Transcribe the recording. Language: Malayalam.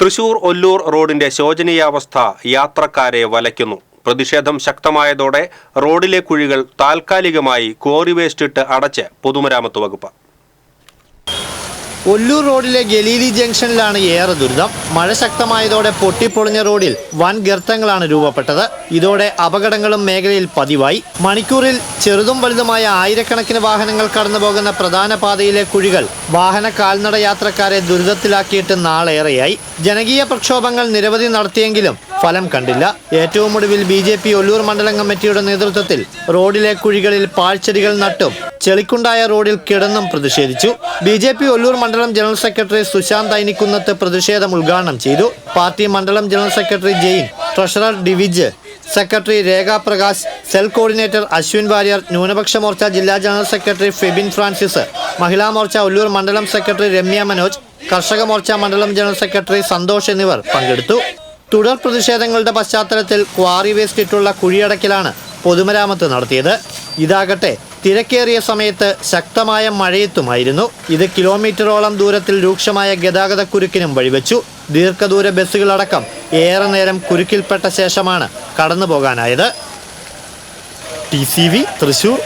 തൃശൂർ ഒല്ലൂർ റോഡിന്റെ ശോചനീയാവസ്ഥ യാത്രക്കാരെ വലയ്ക്കുന്നു. പ്രതിഷേധം ശക്തമായതോടെ റോഡിലെ കുഴികൾ താൽക്കാലികമായി ക്വാറി അടച്ച് പൊതുമരാമത്ത് വകുപ്പ്. ഒല്ലൂർ റോഡിലെ ഗലീലി ജംഗ്ഷനിലാണ് ഏറെ ദുരിതം. മഴ ശക്തമായതോടെ പൊട്ടിപ്പൊളിഞ്ഞ റോഡിൽ വൻ ഗർത്തങ്ങളാണ് രൂപപ്പെട്ടത്. ഇതോടെ അപകടങ്ങളും മേഖലയിൽ പതിവായി. മണിക്കൂറിൽ ചെറുതും വലുതുമായ ആയിരക്കണക്കിന് വാഹനങ്ങൾ കടന്നുപോകുന്ന പ്രധാന പാതയിലെ കുഴികൾ വാഹന കാൽനട യാത്രക്കാരെ ദുരിതത്തിലാക്കിയിട്ട് നാളേറെയായി. ജനകീയ പ്രക്ഷോഭങ്ങൾ നിരവധി നടത്തിയെങ്കിലും ഫലം കണ്ടില്ല. ഏറ്റവും ഒടുവിൽ ബി ജെ പി ഒല്ലൂർ മണ്ഡലം കമ്മിറ്റിയുടെ നേതൃത്വത്തിൽ റോഡിലെ കുഴികളിൽ പാഴ്ചെടികൾ നട്ടും ചെളിക്കുണ്ടായ റോഡിൽ കിടന്നും പ്രതിഷേധിച്ചു. ബി ജെ പി ഒല്ലൂർ മണ്ഡലം ജനറൽ സെക്രട്ടറി സുശാന്ത് ഐനിക്കുന്നത്ത് പ്രതിഷേധം ഉദ്ഘാടനം ചെയ്തു. പാർട്ടി മണ്ഡലം general secretary Jain treasurer Divij secretary Rekha Prakash cell coordinator Ashwin Warrier ന്യൂനപക്ഷ മോർച്ച ജില്ലാ general secretary Febin Francis Mahila Morcha Ollur മണ്ഡലം സെക്രട്ടറി രമ്യ മനോജ് കർഷക മോർച്ച മണ്ഡലം ജനറൽ സെക്രട്ടറി സന്തോഷ് എന്നിവർ പങ്കെടുത്തു. തുടർ പ്രതിഷേധങ്ങളുടെ പശ്ചാത്തലത്തിൽ ക്വാറി വേസ്റ്റ് ഇട്ടുള്ള കുഴിയടക്കിലാണ് പൊതുമരാമത്ത് നടത്തിയത്. ഇതാകട്ടെ തിരക്കേറിയ സമയത്ത് ശക്തമായ മഴയത്തുമായിരുന്നു. ഇത് കിലോമീറ്ററോളം ദൂരത്തിൽ രൂക്ഷമായ ഗതാഗത കുരുക്കിനും വഴിവെച്ചു. ദീർഘദൂര ബസ്സുകളടക്കം ഏറെ നേരം കുരുക്കിൽപ്പെട്ട ശേഷമാണ് കടന്നു പോകാനായത് ടി സി വി തൃശൂർ.